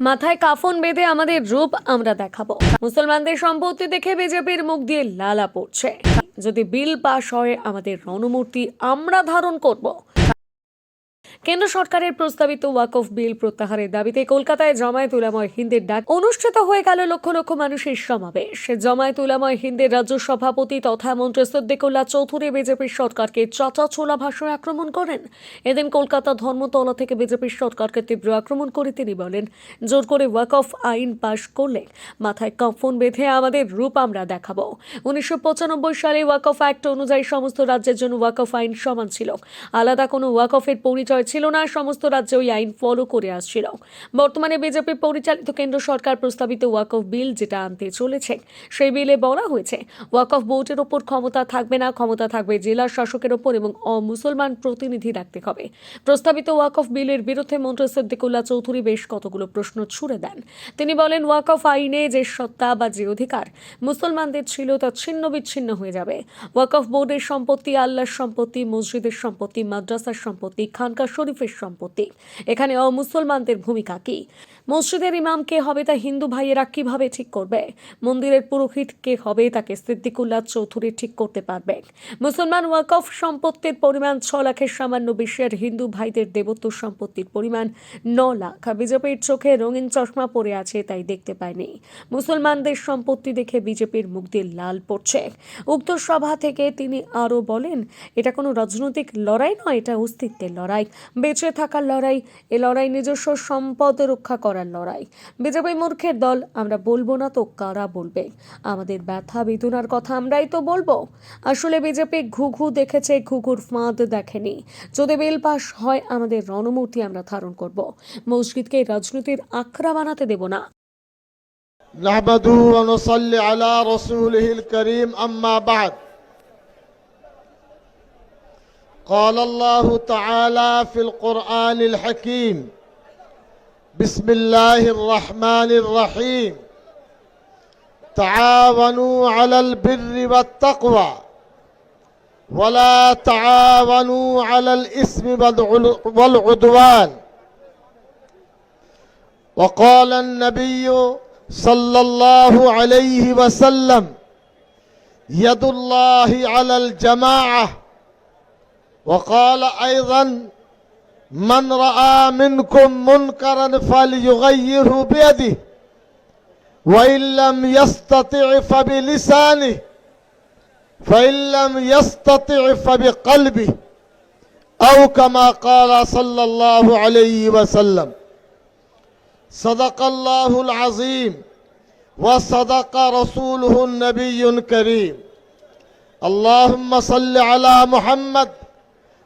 মাথায় কাফন বেঁধে আমাদের রূপ আমরা দেখাবো। মুসলমানদের সম্পত্তি দেখে বিজেপির মুখ দিয়ে লালা পড়ছে। যদি বিল পাশ হয়, আমাদের রণমূর্তি আমরা ধারণ করব। কেন্দ্র সরকারের প্রস্তাবিত ওয়াকফ বিল প্রত্যাহারের দাবিতে কলকাতায় জমায়েত উলাময় হিন্দের ডাক অনুষ্ঠিত হয়ে গেল লক্ষ লক্ষ মানুষের সমাবেশ। জমায়েত উলাময় হিন্দের রাজ্য সভাপতি তথা মন্ত্রী সদ্দিকুল্লাহ চৌধুরী বিজেপির সরকারকে চাচা ছোলা ভাষায় আক্রমণ করেন। এদিন কলকাতা ধর্মতলা থেকে বিজেপির সরকারকে তীব্র আক্রমণ করে তিনি বলেন, জোর করে ওয়াকফ আইন পাশ করলে মাথায় কাফন বেঁধে আমাদের রূপ আমরা দেখাবো। উনিশশো পঁচানব্বই সালে ওয়াকফ অ্যাক্ট অনুযায়ী সমস্ত রাজ্যের জন্য ওয়াকফ আইন সমান ছিল। আলাদা কোনো ওয়াকফের পরিচয় ছিল না, সমস্ত রাজ্যে ওই আইন ফলো করে আসছিল। বর্তমানে বিজেপি পরিচালিত কেন্দ্র সরকার প্রস্তাবিত ওয়াকফ বিল যেটা আনতে চলেছে, সেই বিলে বলা হয়েছে ওয়াকফ বোর্ডের ওপর ক্ষমতা থাকবে না, ক্ষমতা থাকবে জেলা শাসকের ওপর এবং অমুসলমান প্রতিনিধি রাখতে হবে। প্রস্তাবিত ওয়াকফ বিলের বিরুদ্ধে মন্ত্রী সিদ্দিকুল্লাহ চৌধুরী বেশ কতগুলো প্রশ্ন ছুড়ে দেন। তিনি বলেন ওয়াকফ আইনে যে সত্তা বা যে অধিকার, মুসলমানদের ছিল তা ছিন্ন বিচ্ছিন্ন হয়ে যাবে। ওয়াকফ বোর্ডের সম্পত্তি, আল্লাহর সম্পত্তি, মসজিদের সম্পত্তি, মাদ্রাসার সম্পত্তি খানকা শরীফের সম্পত্তি। এখানে অমুসলমানদের ভূমিকা কি? মসজিদের ইমাম কে হবে তা হিন্দু ভাইয়েরা কীভাবে ঠিক করবে? মন্দিরের পুরোহিত কে হবে তাকে সিদ্দিকুল্লাহ চৌধুরী ঠিক করতে পারবে? মুসলমান ওয়াকফ সম্পত্তির পরিমাণ ছ লাখের সামান্য বিশ্বের হিন্দু ভাইদের দেবত্ব সম্পত্তির পরিমাণ ন লাখ। বিজেপির চোখে রঙিন চশমা পড়ে আছে, তাই দেখতে পায়নি মুসলমানদের সম্পত্তি দেখে বিজেপির মুখ দিয়ে লাল পড়ছে। উক্ত সভা থেকে তিনি আরও বলেন, এটা কোনো রাজনৈতিক লড়াই নয়, এটা অস্তিত্বের লড়াই। বেঁচে থাকার লড়াই, এ লড়াই নিজস্ব সম্পদ রক্ষা করার লড়াই বিজেপি মূর্খের দল আমরা বলবো না তো কারা বলবে আমাদের ব্যথা বেদনার কথা আমরাই তো বলবো আসলে বিজেপি ঘুঘু দেখেছে ঘুঘুর ফাঁদ দেখেনি যদি বিল পাস হয় আমাদের রণমূর্তি আমরা ধারণ করব মসজিদকে রাজনীতির আখড়া বানাতে দেব না نحمده ونصلي على رسوله الكريم أما بعد قال الله تعالى في القرآن الحكيم بسم الله الرحمن الرحيم تعاونوا على البر والتقوى ولا تعاونوا على الإثم والعدوان وقال النبي صلى الله عليه وسلم يد الله على الجماعة وقال أيضا من رأى منكم منكرا فليغيره بيده وإن لم يستطع فبلسانه فإن لم يستطع فبقلبه أو كما قال صلى الله عليه وسلم صدق الله العظيم وصدق رسوله النبي الكريم. اللهم صل على محمد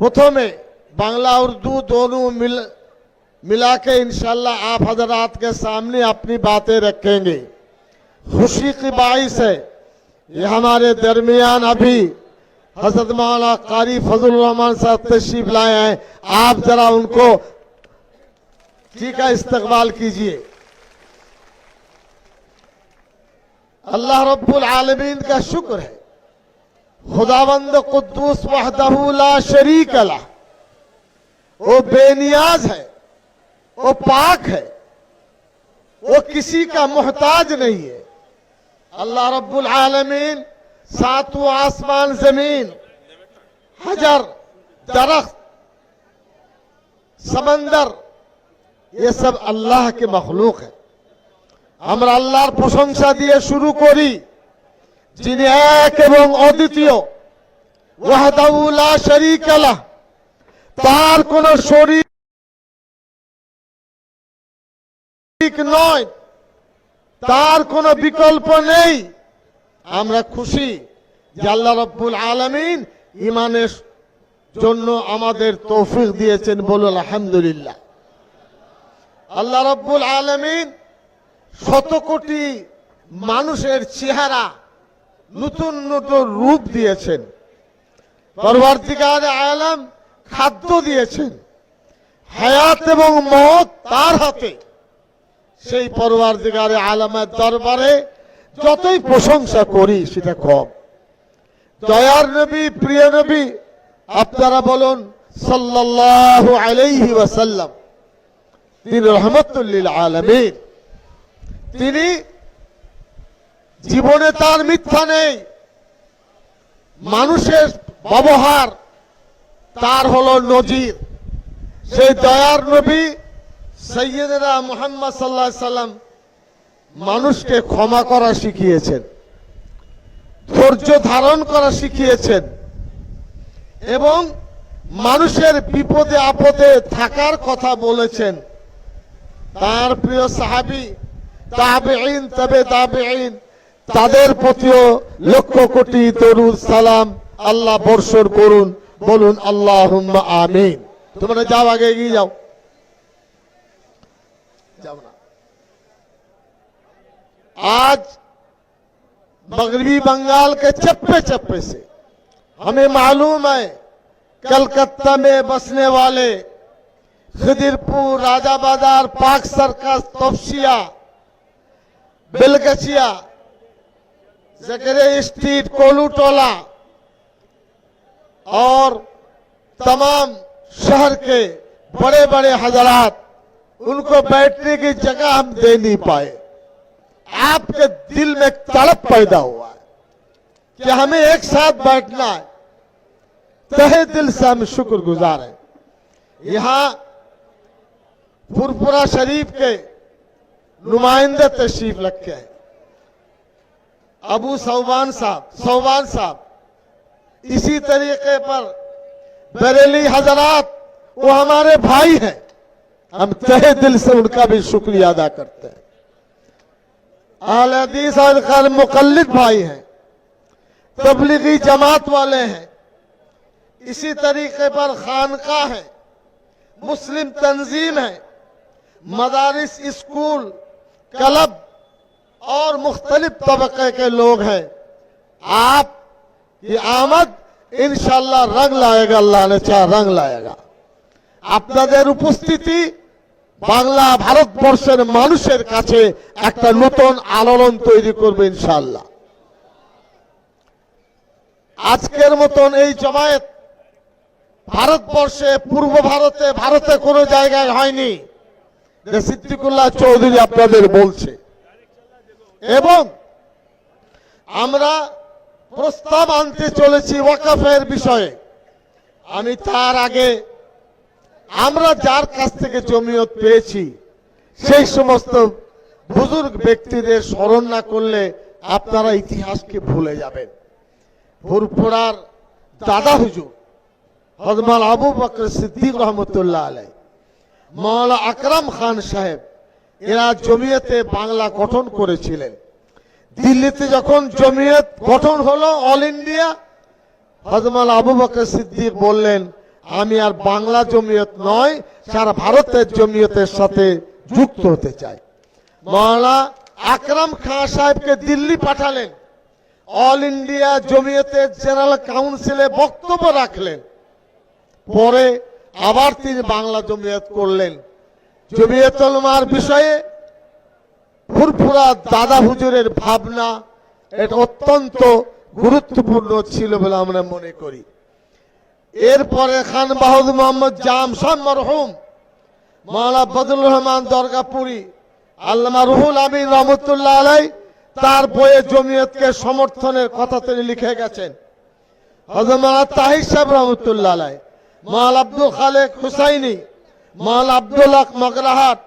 میں بنگلہ اردو دونوں مل، ملا کے انشاءاللہ آپ حضرات کے سامنے اپنی باتیں رکھیں گے۔ خوشی کی باعث ہے۔ یہ ہمارے درمیان ابھی حضرت مولا قاری فضل الرحمان صاحب تشریف لائے ہیں۔ آپ ذرا ان کو ٹھیک ہے، استقبال کیجیے۔ اللہ رب العالمین کا شکر ہے۔ خداوند قدوس وحدہ لا شریک اللہ وہ بے نیاز ہے، وہ پاک ہے، وہ کسی کا محتاج نہیں ہے۔ اللہ رب العالمین ساتو آسمان، زمین، حجر، درخت، سمندر، یہ سب اللہ کے مخلوق ہے আমরা আল্লাহর প্রশংসা شروع کو করি যিনি এক এবং অদ্বিতীয় তার কোন শরীক নয়, তার কোন বিকল্প নেই। আমরা খুশি যে রব্বুল আলামিন ইমানের জন্য আমাদের তৌফিক দিয়েছেন বলুন আলহামদুলিল্লাহ। আল্লাহ রব্বুল আলমিন শত কোটি মানুষের চেহারা নতুন নতুন রূপ দিয়েছেন। পরবর্তীকার আলম খাদ্য দিয়েছেন। হায়াত এবং মত তার হাতে। সেই পরবর্তীকারে আলমের দরবারে যতই প্রশংসা করি, সেটা কম। দয়ার নবী, প্রিয় নবী, আপনারা বলুন ওয়াসাল্লাম, তিনি রহমতুল্লিল আলমীর তিনি জীবনে তার মিথ্যা নেই। মানুষের ব্যবহার তার হলো নজির। সেই দয়ার নবী সৈয়দরা মোহাম্মদ সাল্লাহ সাল্লাম মানুষকে ক্ষমা করা শিখিয়েছেন, ধৈর্য ধারণ করা শিখিয়েছেন এবং মানুষের বিপদে আপদে থাকার কথা বলেছেন। তার প্রিয় সাহাবি তাবেঈন, তবে তাবেঈন তাদের প্রতিও লক্ষ কোটি তরুর সালাম আল্লাহ বর্ষণ করুন، বলুন আল্লাহ আমিন। তোমরা যাও আগে এগিয়ে যাও। آج مغربی بنگال کے چپے چپے سے ہمیں معلوم ہے کلکتہ میں بسنے والے خدرپور راجہ بازار پاک سرکس توفشیا بلگچیا زکرے اسٹریٹ کولو ٹولا اور تمام شہر کے بڑے بڑے حضرات، ان کو بیٹھنے کی جگہ ہم دے نہیں پائے۔ آپ کے دل میں ایک تڑپ پیدا ہوا ہے کہ ہمیں ایک ساتھ بیٹھنا ہے۔ تہ دل سے ہم شکر گزار ہیں۔ یہاں پورپورا شریف کے نمائندہ تشریف رکھے ہیں۔ ابو سوبان صاحب، صوبان صاحب، اسی طریقے پر بریلی حضرات، وہ ہمارے بھائی ہیں۔ ہم تہے دل سے ان کا بھی شکریہ ادا کرتے ہیں۔ آل حدیث اور مقلد بھائی ہیں، تبلیغی جماعت والے ہیں۔ اسی طریقے پر خانقاہ ہیں، مسلم تنظیم ہیں، مدارس اسکول، کلب और मुख्तलिफ तबके के लोग हैं आप ये आमद इंशाल्लाह रंग लाएगा अल्लाह ने चाह रंग लाएगा আপনাদের উপস্থিতি বাংলা ভারতবর্ষের মানুষের কাছে একটা নতুন আলোড়ন তৈরি করবে ইনশাল্লাহ আজকের মতন এই জমায়েত ভারতবর্ষে পূর্ব ভারতে ভারতে কোনো জায়গায় হয়নি যে সিদ্দিকুল্লাহ চৌধুরী আপনাদের বলছে এবং আমরা প্রস্তাব আনতে চলেছি ওয়াকাফের বিষয়ে। আমি তার আগে আমরা যার কাছ থেকে জমিয়ত পেয়েছি, সেই সমস্ত বুজুর্গ ব্যক্তিদের স্মরণ না করলে আপনারা ইতিহাসকে ভুলে যাবেন। ফুরফুরার দাদা হুজুর হজমাল আবু বকর সিদ্দিক রহমতুল্লাহ আলাই মৌলা আকরাম খান সাহেব এরা জমিয়তে বাংলা গঠন করেছিলেন। দিল্লিতে যখন জমিয়ত গঠন হলো অল ইন্ডিয়া হজমাল আবু বকর সিদ্দিক বললেন, আমি আর বাংলা জমিয়ত নয়, সারা ভারতের জমিয়তের সাথে যুক্ত হতে চাই। মৌলা আকরাম খান সাহেবকে দিল্লি পাঠালেন। অল ইন্ডিয়া জমিয়তের জেনারেল কাউন্সিলে বক্তব্য রাখলেন। পরে আবার তিনি বাংলা জমিয়ত করলেন। জমিয়তলমার বিষয়ে ফুরফুরা দাদা হুজুরের ভাবনা এটা অত্যন্ত গুরুত্বপূর্ণ ছিল বলে আমরা মনে করি। এরপরে খান বাহাদুর মোহাম্মদ জাম শাহ মরহুম মাওলা বদুল রহমান দরগাপুরি, আল্লামা রুহুল আমিন রহমতুল্লাহ আলাই তার বইয়ে জমিয়তকে সমর্থনের কথা তিনি লিখে গেছেন। হজরত মাওলানা তাহির সাহেব রহমতুল্লাহ আলাই মাল আব্দুল খালেক হুসাইনি মাল আব্দুল হক মগরাহাট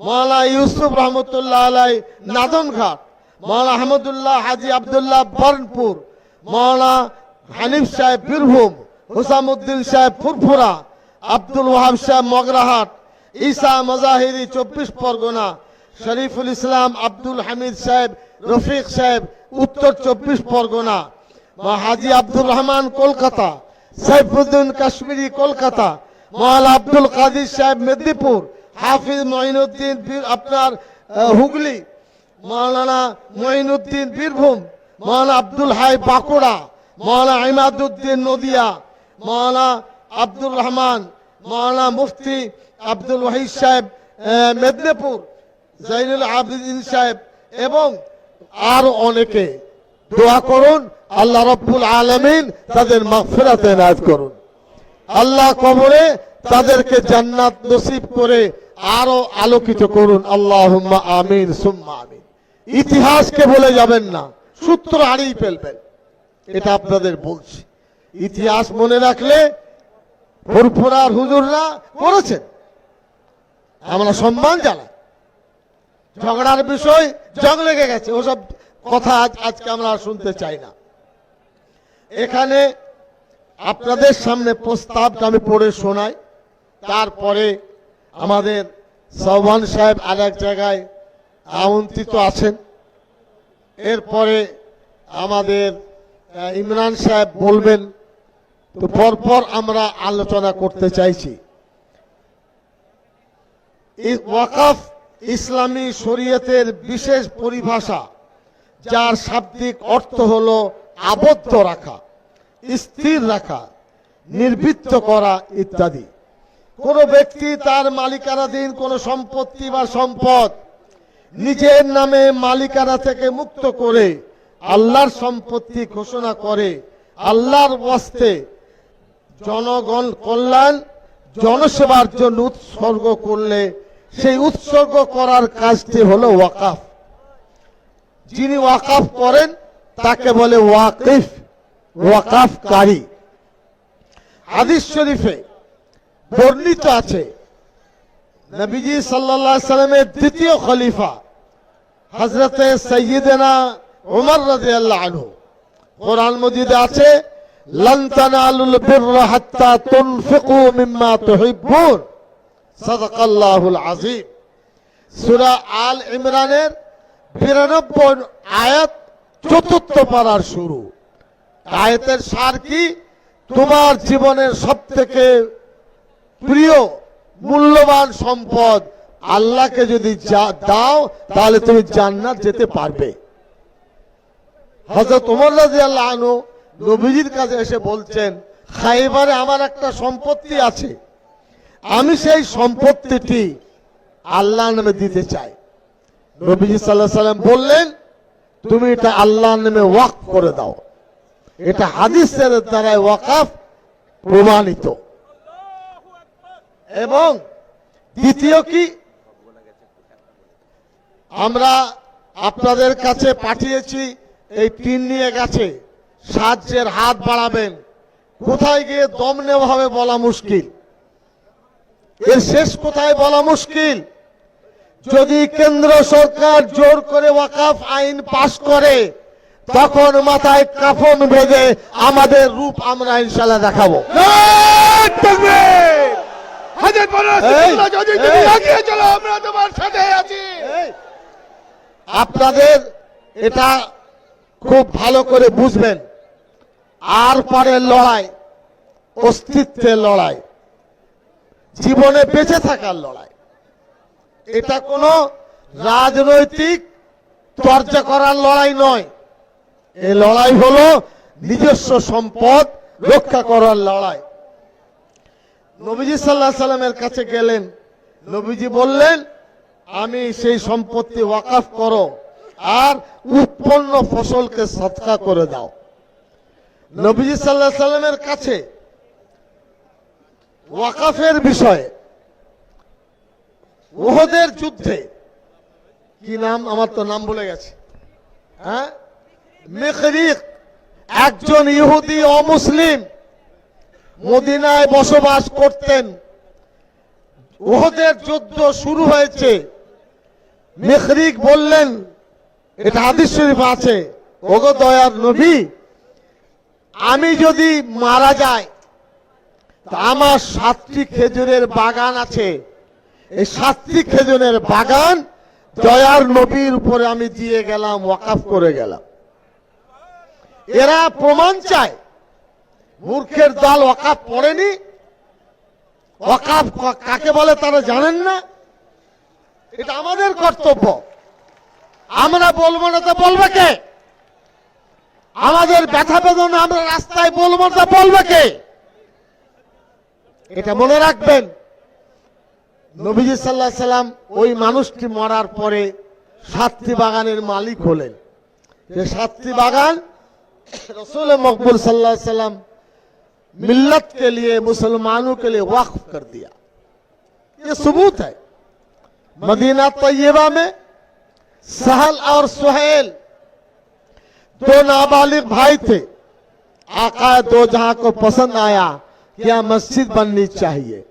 মালা ইউসুফ রহমতুল্লাহ আলাই নাদনঘাট মাওলানা আহমদুল্লাহ হাজি আব্দুল্লাহ বর্ণপুর মাওলানা হানিফ সাহেব বীরভূম হুসামুদ্দিন সাহেব ফুরফুরা, আব্দুল ওয়াহাব সাহেব মগরাহাট ঈসা মজাহিরি চব্বিশ পরগনা, শরীফুল ইসলাম আব্দুল হামিদ সাহেব রফিক সাহেব উত্তর চব্বিশ পরগনা হাজি আব্দুর রহমান কলকাতা, সাইফুদ্দিন কাশ্মীরি কলকাতা মহাল আব্দুল কাদির সাহেব মেদিনীপুর, হাফিজ মঈনুদ্দিন আপনার হুগলি মৌলানা মঈনুদ্দিন বীরভূম মৌলানা আব্দুল হাই বাঁকুড়া মৌলানা ইমাদুদ্দিন নদিয়া মৌলানা আব্দুর রহমান মৌলানা মুফতি আব্দুল ওয়াহিদ সাহেব মেদিনীপুর, জাইনুল আবিদিন সাহেব এবং আরও অনেকে। দোয়া করুন, আল্লাহ রব্বুল আলমিন তাদের মাগফিরাতে নাজ করুন। আল্লাহ কবরে তাদেরকে জান্নাত নসিব করে আরও আলোকিত করুন। আল্লাহ আমিন ইতিহাসকে বলে যাবেন না, সূত্র হারিয়ে ফেলবেন। এটা আপনাদের বলছি। ইতিহাস মনে রাখলে ফুরফুরার হুজুররা করেছেন। আমরা সম্মান জানাই। ঝগড়ার বিষয় জং লেগে গেছে, ওসব কথা আজ আজকে আমরা শুনতে চাই না। এখানে আপনাদের সামনে প্রস্তাবটা আমি পড়ে শোনাই। তারপরে আমাদের সৌভান সাহেব আর এক জায়গায় আমন্ত্রিত আছেন। এরপরে আমাদের ইমরান সাহেব বলবেন, তো পরপর আমরা আলোচনা করতে চাইছি। ওয়াকাফ ইসলামী শরীয়তের বিশেষ পরিভাষা, যার শাব্দিক অর্থ হলো আবদ্ধ রাখা। স্থির রাখা, নির্বৃত্ত করা ইত্যাদি। কোন ব্যক্তি তার মালিকানাধীন কোন সম্পত্তি বা সম্পদ নিজের নামে মালিকানা থেকে মুক্ত করে আল্লাহর সম্পত্তি ঘোষণা করে, আল্লাহর ওয়াস্তে জনগণ কল্যাণ, জনসেবার জন্য উৎসর্গ করলে সেই উৎসর্গ করার কাজটি হলো ওয়াকাফ। যিনি ওয়াকাফ করেন, তাকে বলে ওয়াকিফ। ওয়াকাফকারী। হাদিস শরীফে বর্ণিত আছে, নবীজি আলাইহি সাল্লামের দ্বিতীয় খলিফা, হযরতে সাইয়্যিদানা ওমর রাদিয়াল্লাহু আনহু। কোরআন মজিদে আছে বিররা হাত্তা তুনফিকু মিম্মা তুহিব্বুন। সাদাকাল্লাহুল আযীম। সূরা আল ইমরানের 92 আয়াত চতুর্থ পারার শুরু। আয়াতের সার কি? তোমার জীবনের সবথেকে প্রিয়, মূল্যবান সম্পদ আল্লাহকে যদি দাও, তাহলে তুমি জান্নাত যেতে পারবে। হযরত ওমর রাদিয়াল্লাহু আনহু নবীজির কাছে এসে বলছেন, খাইবারে আমার একটা সম্পত্তি আছে। আমি সেই সম্পত্তিটি আল্লাহ নামে দিতে চাই। নবীজি আলাইহি সাল্লাম বললেন, তুমি এটা আল্লাহর নামে ওয়াক করে দাও। এটা হাদিসের দ্বারা ওয়াকাফ প্রমাণিত। এবং দ্বিতীয় কি? আমরা আপনাদের কাছে পাঠিয়েছি, এই টিন নিয়ে গেছে। সাহায্যের হাত বাড়াবেন। কোথায় গিয়ে দম নেওয়া হবে বলা মুশকিল। এর শেষ কোথায় বলা মুশকিল? যদি কেন্দ্র সরকার জোর করে ওয়াকাফ আইন পাশ করে তখন মাথায় কাফন বেঁধে আমাদের রূপ আমরা ইনশাল্লাহ দেখাবো। আপনাদের এটা খুব ভালো করে বুঝবেন। আর পরের লড়াই অস্তিত্বের লড়াই জীবনে বেঁচে থাকার লড়াই। এটা কোনো রাজনৈতিক চর্চা করার লড়াই নয়। এই লড়াই হলো নিজস্ব সম্পদ রক্ষা করার লড়াই। নবীজি সাল্লাহ সাল্লামের কাছে গেলেন। নবীজি বললেন, আমি সেই সম্পত্তি ওয়াকাফ করো আর উৎপন্ন ফসলকে সৎকা করে দাও। নবীজি সাল্লাহ সাল্লামের কাছে ওয়াকাফের বিষয়ে, ওহদের যুদ্ধে, কি নাম? আমার তো নাম বলে গেছে। হ্যাঁ? মেখরিক, একজন ইহুদি অমুসলিম মদিনায় বসবাস করতেন। ওহদের যুদ্ধ শুরু হয়েছে। মেখরিক বললেন, এটা হাদিস শরীফ আছে, ওগো দয়ার নবী, আমি যদি মারা যাই আমার সাতটি খেজুরের বাগান আছে। এই সাতটি খেজুরের বাগান দয়ার নবীর উপরে আমি দিয়ে গেলাম, ওয়াকাফ করে গেলাম। এরা প্রমাণ চায়। মূর্খের দল ওয়াকাফ পড়েনি। ক- কাকে বলে তারা জানেন না। এটা আমাদের কর্তব্য। আমরা বলব না তো বলবে কে? আমাদের ব্যথা বেদনা আমরা রাস্তায় বলব না বলবে কে? এটা মনে রাখবেন। নবীজি সাল্লাহ সাল্লাম ওই মানুষটি মরার পরে সাতটি বাগানের মালিক হলেন। সাতটি বাগান رسول مقبول صلی اللہ علیہ وسلم ملت کے لیے، مسلمانوں کے لیے وقف کر دیا۔ یہ ثبوت ہے۔ مدینہ طیبہ میں سہل اور سہیل دو نابالغ بھائی تھے۔ آقا دو جہاں کو پسند آیا کیا مسجد بننی چاہیے۔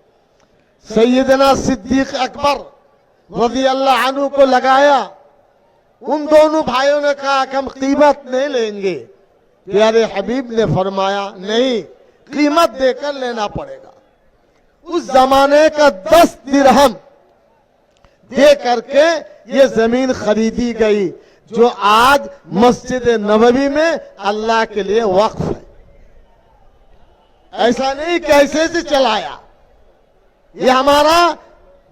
سیدنا صدیق اکبر رضی اللہ عنہ کو لگایا۔ ان دونوں بھائیوں نے کہا کہ ہم قیمت نہیں لیں گے۔ پیارے حبیب نے فرمایا، نہیں، قیمت دے کر لینا پڑے گا۔ اس زمانے کا دس درہم دے کر کے یہ زمین خریدی گئی، جو آج مسجد نبوی میں اللہ کے لیے وقف ہے۔ ایسا نہیں کہ ایسے سے چلایا۔ یہ ہمارا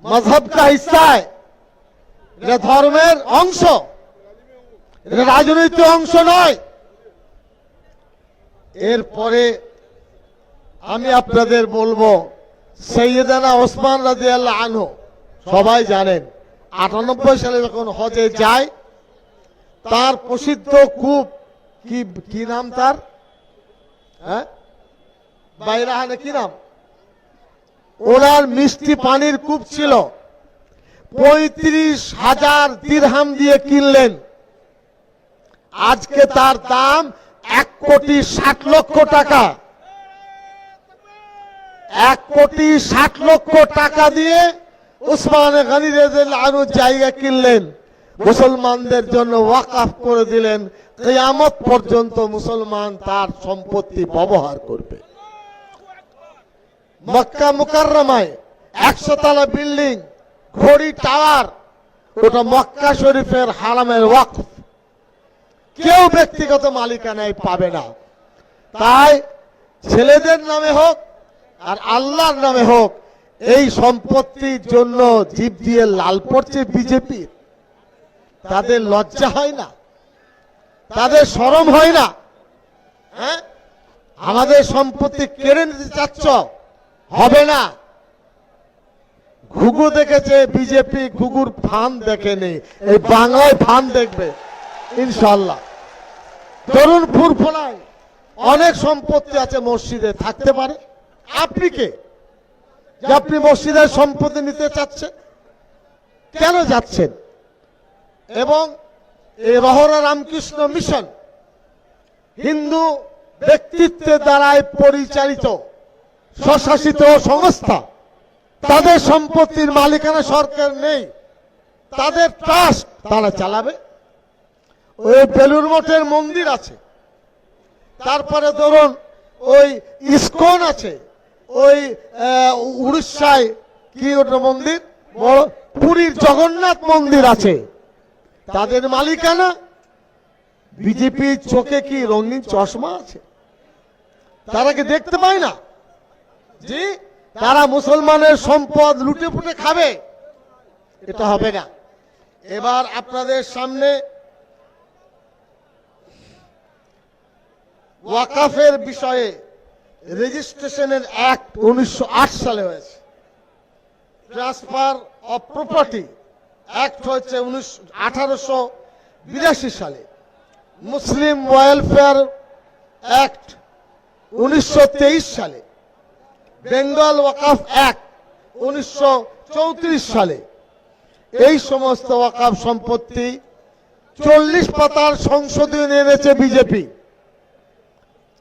مذہب کا حصہ ہے۔ ریفارمر انش রাজনৈতিক انگسو নয় এরপরে আমি আপনাদের বলব, সৈয়দানা ওসমান রাজি আল্লাহ আনহু, সবাই জানেন, আটানব্বই সালে যখন হজে যায়, তার প্রসিদ্ধ কূপ কি কি নাম তার? হ্যাঁ? বাইরাহানে কি নাম? ওনার মিষ্টি পানির কূপ ছিল। পঁয়ত্রিশ হাজার দিরহাম দিয়ে কিনলেন। আজকে তার দাম এক কোটি ষাট লক্ষ টাকা। এক কোটি ষাট লক্ষ টাকা দিয়ে উসমান গানি আনু জায়গা কিনলেন। মুসলমানদের জন্য ওয়াকাফ করে দিলেন। কিয়ামত পর্যন্ত মুসলমান তার সম্পত্তি ব্যবহার করবে। মক্কা মুকাররমায় একশো তলা বিল্ডিং, ঘড়ি, টাওয়ার, ওটা মক্কা শরীফের হারামের ওয়াকফ। কেউ ব্যক্তিগত মালিকানায় পাবে না। তাই ছেলেদের নামে হোক আর আল্লাহর নামে হোক, এই সম্পত্তির জন্য জীব দিয়ে লাল পড়ছে বিজেপি। তাদের লজ্জা হয় না। তাদের শরম হয় না। হ্যাঁ? আমাদের সম্পত্তি কেড়ে নিতে চাচ্ছ? হবে না। ঘুঘু দেখেছে বিজেপি, ঘুঘুর ফান দেখেনি। এই বাংলায় ফান দেখবে। ইনশাল্লাহ তরুণ ফুরফুলায় অনেক সম্পত্তি আছে মসজিদে, থাকতে পারে। আপনি কে? আপনি মসজিদের সম্পত্তি নিতে চাচ্ছেন। কেন যাচ্ছেন? এবং এই রহরা রামকৃষ্ণ মিশন হিন্দু ব্যক্তিত্বের দ্বারাই পরিচালিত স্বশাসিত সংস্থা, তাদের সম্পত্তির মালিকানা সরকার নেই, তাদের ট্রাস্ট তারা চালাবে। ওই বেলুর মঠের মন্দির আছে। তারপরে ধরুন ওই ইস্কন আছে। ওই উড়িষ্যায় কি ওটা মন্দির? পুরীর জগন্নাথ মন্দির আছে। তাদের মালিকানা? বিজেপির চোখে কি রঙিন চশমা আছে? তারা কি দেখতে পায় না? জি, তারা মুসলমানের সম্পদ লুটে ফুটে খাবে। এটা হবে না। এবার আপনাদের সামনে ওয়াকাফের বিষয়ে রেজিস্ট্রেশনের অ্যাক্ট উনিশশো আট সালে হয়েছে। ট্রান্সফার অফ প্রপার্টি অ্যাক্ট হয়েছে উনিশ আঠারোশো বিরাশি সালে। মুসলিম ওয়েলফেয়ার অ্যাক্ট উনিশশো তেইশ সালে। বেঙ্গল ওয়াকাফ অ্যাক্ট উনিশশো চৌত্রিশ সালে। এই সমস্ত ওয়াকাফ সম্পত্তি চল্লিশ পাতার সংশোধনী এনেছে বিজেপি।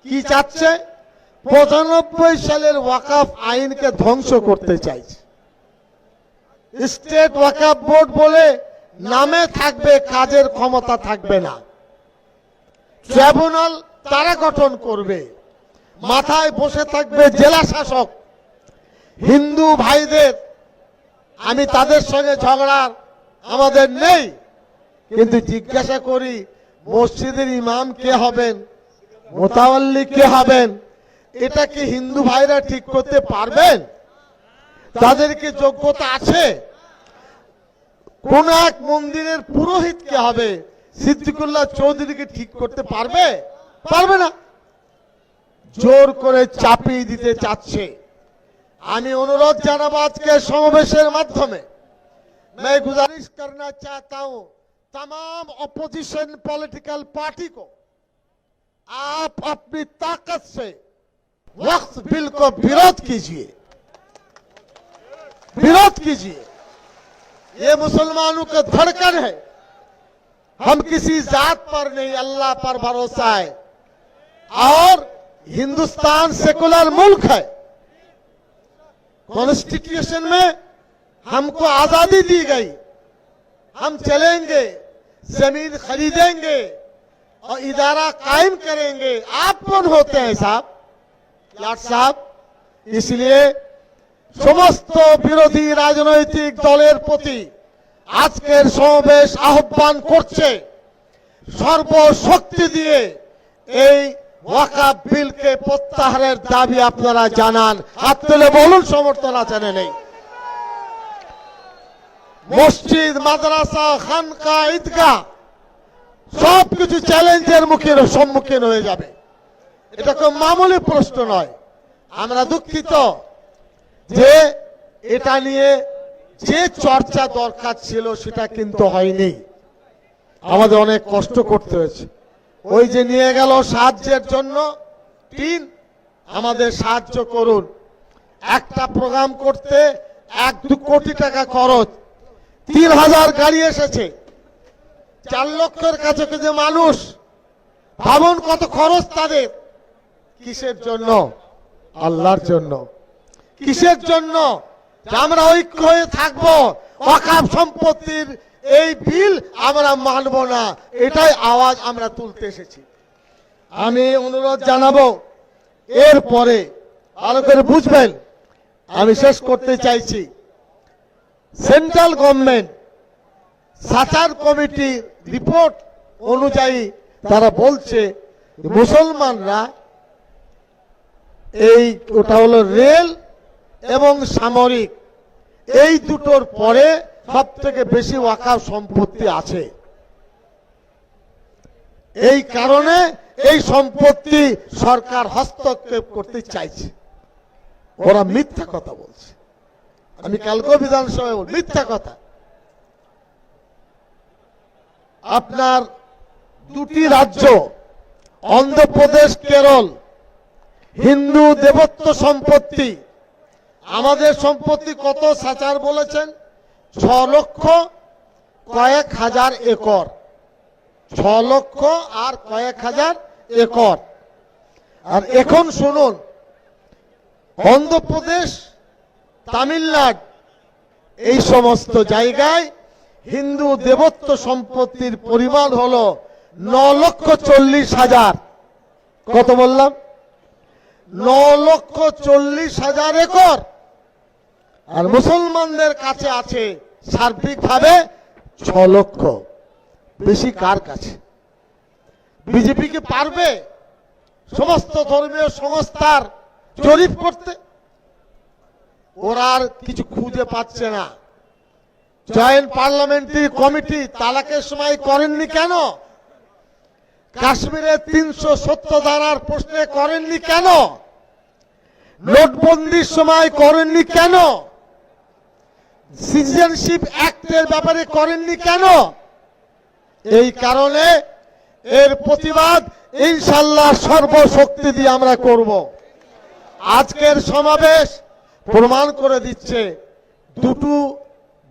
কি চাচ্ছে? পঁচানব্বই সালের ওয়াকাফ আইনকে ধ্বংস করতে চাইছে। স্টেট ওয়াকাফ বোর্ড বলে নামে থাকবে, কাজের ক্ষমতা থাকবে না। ট্রাইব্যুনাল তারা গঠন করবে। মাথায় বসে থাকবে জেলা শাসক। হিন্দু ভাইদের, আমি তাদের সঙ্গে ঝগড়ার আমাদের নেই। কিন্তু জিজ্ঞাসা করি, মসজিদের ইমাম কে হবেন? মোতাওয়াল্লি কে হবেন এটা কি হিন্দু ভাইরা ঠিক করতে পারবেন তাদের কি যোগ্যতা আছে কোন এক মন্দিরের পুরোহিত কে হবে সিদ্দিকুল্লাহ চৌধুরীকে ঠিক করতে পারবে পারবে না জোর করে চাপিয়ে দিতে চাচ্ছে আমি অনুরোধ জানাবো আজকে সমাবেশের মাধ্যমে मैं गुजारिश करना चाहता हूं तमाम अपोजिशन पॉलिटिकल पार्टी को آپ اپنی طاقت سے وقت بل کو بیروت کیجیے۔ بیروت کیجیے۔ یہ مسلمانوں کا دھڑکن ہے۔ ہم کسی ذات پر نہیں، اللہ پر بھروسہ ہے۔ اور ہندوستان سیکولر ملک ہے۔ کونسٹیٹیوشن میں ہم کو آزادی دی گئی۔ ہم چلیں گے، زمین خریدیں گے۔ और इदारा कायम करेंगे आप कौन होते हैं साहब लाट साहब इसलिए সমস্ত বিরোধী রাজনৈতিক দলের প্রতি আজকের সমাবেশ আহ্বান করছে সর্বশক্তি দিয়ে এই ওয়াকাব বিলকে প্রত্যাহারের দাবি আপনারা জানান হাত তুলে বলুন সমর্থন আছে না নেই মসজিদ মাদ্রাসা খানকা ঈদগাহ সবকিছু চ্যালেঞ্জের মুখে সম্মুখীন হয়ে যাবে। এটা কোনো মামুলি প্রশ্ন নয়। আমরা দুঃখিত যে এটা নিয়ে যে চর্চা দরকার ছিল সেটা কিন্তু হয়নি। আমাদের অনেক কষ্ট করতে হয়েছে। ওই যে নিয়ে গেল সাহায্যের জন্য তিন, আমাদের সাহায্য করুন। একটা প্রোগ্রাম করতে এক দু কোটি টাকা খরচ। তিন হাজার গাড়ি এসেছে। চার লক্ষের কাছে যে মানুষ? ভাবুন কত খরচ তাদের। কিসের জন্য? আল্লাহর জন্য। কিসের জন্য? আমরা ঐক্য হয়ে থাকব। অকাপ সম্পত্তির এই বিল আমরা মানব না। এটাই আওয়াজ আমরা তুলতে এসেছি। আমি অনুরোধ জানাব, এরপরে ভালো করে বুঝবেন। আমি শেষ করতে চাইছি। Central government Sachar committee report অনুযায়ী তারা বলছে মুসলমানরা এই ওটা হলো রেল এবং সামরিক। এই দুটোর পরে সব থেকে বেশি ওয়াকার সম্পত্তি আছে। এই কারণে এই সম্পত্তি সরকার হস্তক্ষেপ করতে চাইছে। ওরা মিথ্যা কথা বলছে। আমি কালকে বিধানসভায় বল মিথ্যা কথা। আপনার দুটি রাজ্য, অন্ধ্রপ্রদেশ, কেরল, হিন্দু দেবত্ব সম্পত্তি। আমাদের সম্পত্তি কত সাচার বলেছেন? ছ লক্ষ কয়েক হাজার একর। ছ লক্ষ আর কয়েক হাজার একর। আর এখন শুনুন, অন্ধ্রপ্রদেশ, তামিলনাড়ু, এই সমস্ত জায়গায় হিন্দু দেবত্ব সম্পত্তির পরিমাণ হলো ন লক্ষ চল্লিশ হাজার। কত বললাম? ন লক্ষ চল্লিশ হাজার একর। আর মুসলমানদের কাছে আছে সার্বিকভাবে ছ লক্ষ বেশি কার কাছে? বিজেপি কি পারবে সমস্ত ধর্মীয় সংস্থার জরিপ করতে? ওরা আর কিছু খুঁজে পাচ্ছে না। জয়েন্ট পার্লামেন্টারি কমিটি তালাকের সময় করেননি কেন? কাশ্মীরে তিনশো সত্তর ধারার প্রশ্নে করেননি কেন? নোটবন্দির সময় করেননি কেন? সিটিজেনশিপ অ্যাক্টের ব্যাপারে করেননি কেন? এই কারণে এর প্রতিবাদ ইনশাল্লাহ সর্বশক্তি দিয়ে আমরা করব। আজকের সমাবেশ প্রমাণ করে দিচ্ছে দুটো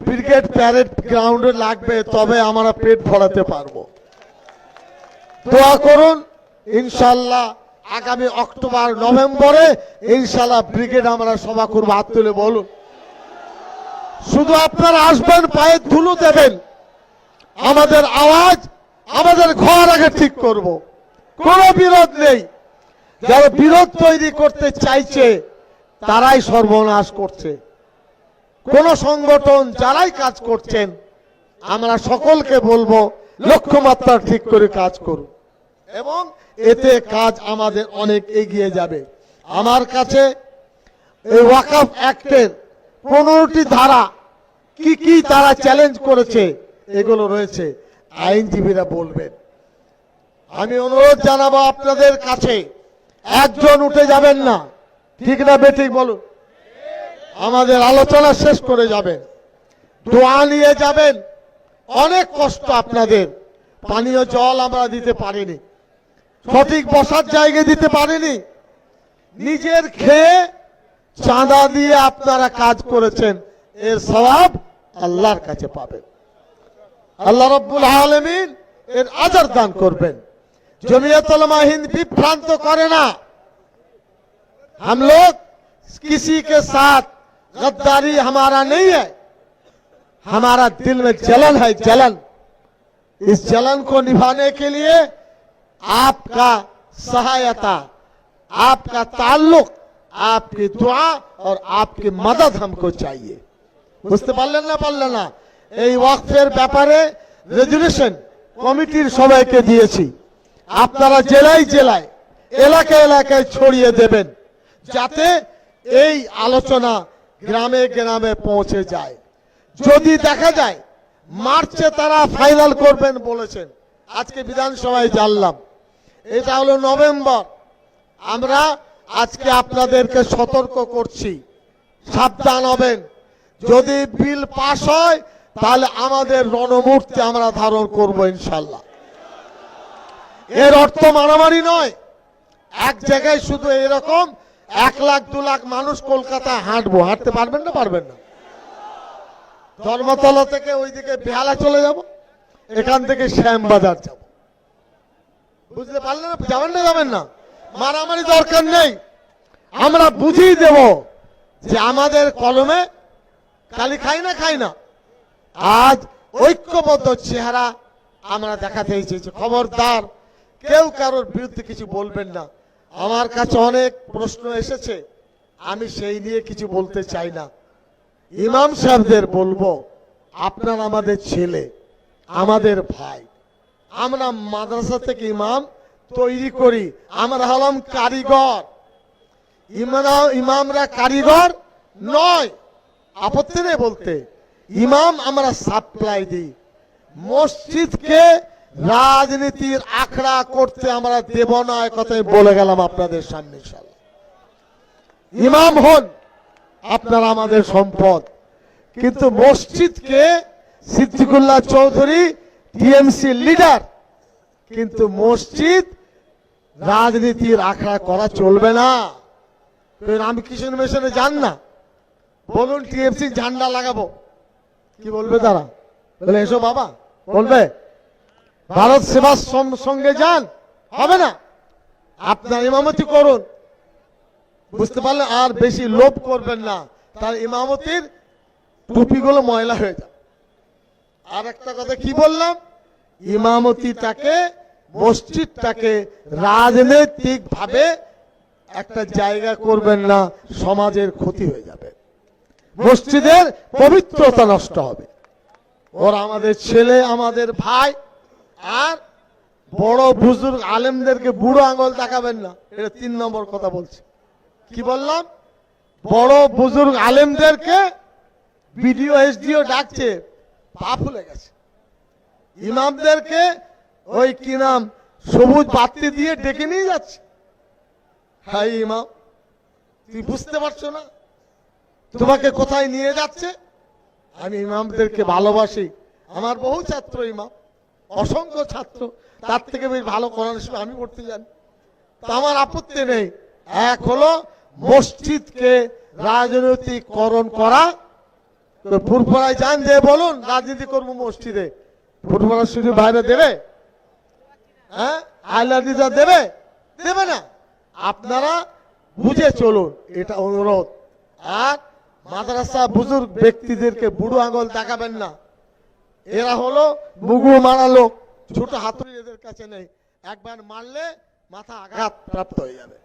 ব্রিগেড প্যারেড গ্রাউন্ডে লাগবে, তবে আমরা পেট ভরাতে পারব। দোয়া করুন, ইনশাল্লাহ আগামী অক্টোবর, নভেম্বরে ইনশাল্লাহ ব্রিগেড আমরা সভা করব। হাত তুলে বলুন। শুধু আপনারা আসবেন, পায়ে ধুলো দেবেন। আমাদের আওয়াজ, আমাদের ঘর আগে ঠিক করব। কোনো বিরোধ নেই। যারা বিরোধ তৈরি করতে চাইছে, তারাই সর্বনাশ করছে। কোন সংগঠন যারাই কাজ করছেন, আমরা সকলকে বলব লক্ষ্যমাত্রা ঠিক করে কাজ করুন। এবং এতে কাজ আমাদের অনেক এগিয়ে যাবে। আমার কাছে এই ওয়াকাফ অ্যাক্টের পনেরোটি ধারা কি কি তারা চ্যালেঞ্জ করেছে, এগুলো রয়েছে। আইনজীবীরা বলবেন। আমি অনুরোধ জানাব আপনাদের কাছে, একজন উঠে যাবেন না। ঠিক না, বেঠিক বলুন। আমাদের আলোচনা শেষ করে যাবেন দোয়া নিয়ে যাবেন অনেক কষ্ট আপনাদের পানীয় জল আমরা দিতে পারিনি সঠিক বসার জায়গা দিতে পারিনি নিজের খেয়ে চাঁদা দিয়ে আপনারা কাজ করেছেন এর সবাব আল্লাহর কাছে পাবেন আল্লাহ রব্বুল আলমিন এর আজার দান করবেন জমিয়ত উলামা হিন্দ বিভ্রান্ত করে না हम लोग किसी के साथ गद्दारी हमारा नहीं है हमारा दिल में जलन है जलन इस जलन को निभाने के लिए आपका सहायता आपका ताल्लुक आपकी दुआ और आपकी मदद हमको चाहिए বুঝতে পারলেন না পারলেন না এই ওয়াকফের ব্যাপারে রেজুলেশন কমিটির সবাইকে দিয়েছি আপনারা জেলায় জেলায় এলাকায় এলাকায় ছড়িয়ে দেবেন যাতে এই আলোচনা গ্রামে গ্রামে পৌঁছে যায়। যদি দেখা যায়, মার্চে তারা ফাইনাল করবেন বলেছেন। আজকে বিধানসভায় জানলাম। এটা হলো নভেম্বর। আমরা আজকে আপনাদেরকে সতর্ক করছি। সাবধান হবেন। যদি বিল পাশ হয়, তাহলে আমাদের রণমূর্তি আমরা ধারণ করব ইনশাল্লাহ এর অর্থ মারামারি নয়। এক জায়গায় শুধু এরকম এক লাখ, দু লাখ মানুষ কলকাতায় হাঁটবো। হাঁটতে পারবেন না পারবেন না। ধর্মতলা থেকে ওইদিকে বেহালা চলে যাব, এখান থেকে শ্যামবাজার যাব। বুঝতে পারলেন না? যাবেন না যাবেন না? মারামারি দরকার নেই। আমরা বুঝিয়ে দেব যে আমাদের কলমে কালি খাই না খাই না। আজ ঐক্যবদ্ধ চেহারা আমরা দেখাতে চেয়েছি খবরদার, কেউ কারোর বিরুদ্ধে কিছু বলবেন না। আমার কাছে অনেক প্রশ্ন এসেছে। আমি সেই নিয়ে কিছু বলতে চাই না। ইমাম সাহেবদের বলব, আপনার আমাদের ছেলে, আমাদের ভাই, আমরা মাদ্রাসা থেকে ইমাম তৈরি করি, আমরা হলাম কারিগর। ইমামরা কারিগর নয়, আপত্তি নেই বলতে। ইমাম আমরা সাপ্লাই দিই। মসজিদকে রাজনীতির আখড়া করতে আমরা দেব না, এ বলে গেলাম আপনাদের সামনে ইমাম হন, আপনারা আমাদের সম্পদ। কিন্তু মসজিদকে সিদ্দিকুল্লাহ চৌধুরী, টিএমসি লিডার, কিন্তু মসজিদ রাজনীতির আখড়া করা চলবে না। রামকৃষ্ণ মিশনে যান না। বলুন, টিএমসি ঝান্ডা লাগাবো। কি বলবে তারা? বলে, এসো বাবা। বলবে ভারত সেবার সম- সঙ্গে যান, হবে না? আপনার ইমামতি করুন। বুঝতে পারলে আর বেশি লোভ করবেন না। তার ইমামতির টুপিগুলো ময়লা হয়ে যায় আর একটা কথা কি বললাম? ইমামতিটাকে, মসজিদটাকে রাজনৈতিক ভাবে একটা জায়গা করবেন না, সমাজের ক্ষতি হয়ে যাবে। মসজিদের পবিত্রতা নষ্ট হবে। ওরা আমাদের ছেলে, আমাদের ভাই আর বড় বুজুর্গ আলেমদেরকে বুড়ো আঙুল দেখাবেন না। এটা তিন নম্বর কথা বলছি। কি বললাম? বড় বুজুর্গ আলেমদেরকে বিডিও, এসডিও ডাকছে। পা ফুলে গেছে। ইমামদেরকে ওই কি নাম, সবুজ বাতি দিয়ে ডেকে নিয়ে যাচ্ছে। হ্যাঁ ইমাম তুই বুঝতে পারছ না? তোমাকে কোথায় নিয়ে যাচ্ছে? আমি ইমামদেরকে ভালোবাসি। আমার বহু ছাত্র ইমাম। অসংখ্য ছাত্র, তার থেকে বেশ ভালো কোরআন শরীফ আমি পড়তে জানি। তা আমার আপত্তি নেই। এক হলো মসজিদকে রাজনৈতিকরণ করা। ফুরফুরায় যান, যে বলুন, রাজনীতি করব মসজিদে। ফুরফুরা শুধু বাইরে দেবে? হ্যাঁ? দেবে? দেবে না। আপনারা বুঝে চলুন, এটা অনুরোধ। আর মাদ্রাসা বুজুর্গ ব্যক্তিদেরকে বুড়ো আঙুল দেখাবেন না। এরা হলো মুগু মারা লোক। ছোট হাতুড়ি এদের কাছে নেই। একবার মারলে মাথা আঘাত প্রাপ্ত হয়ে যাবে।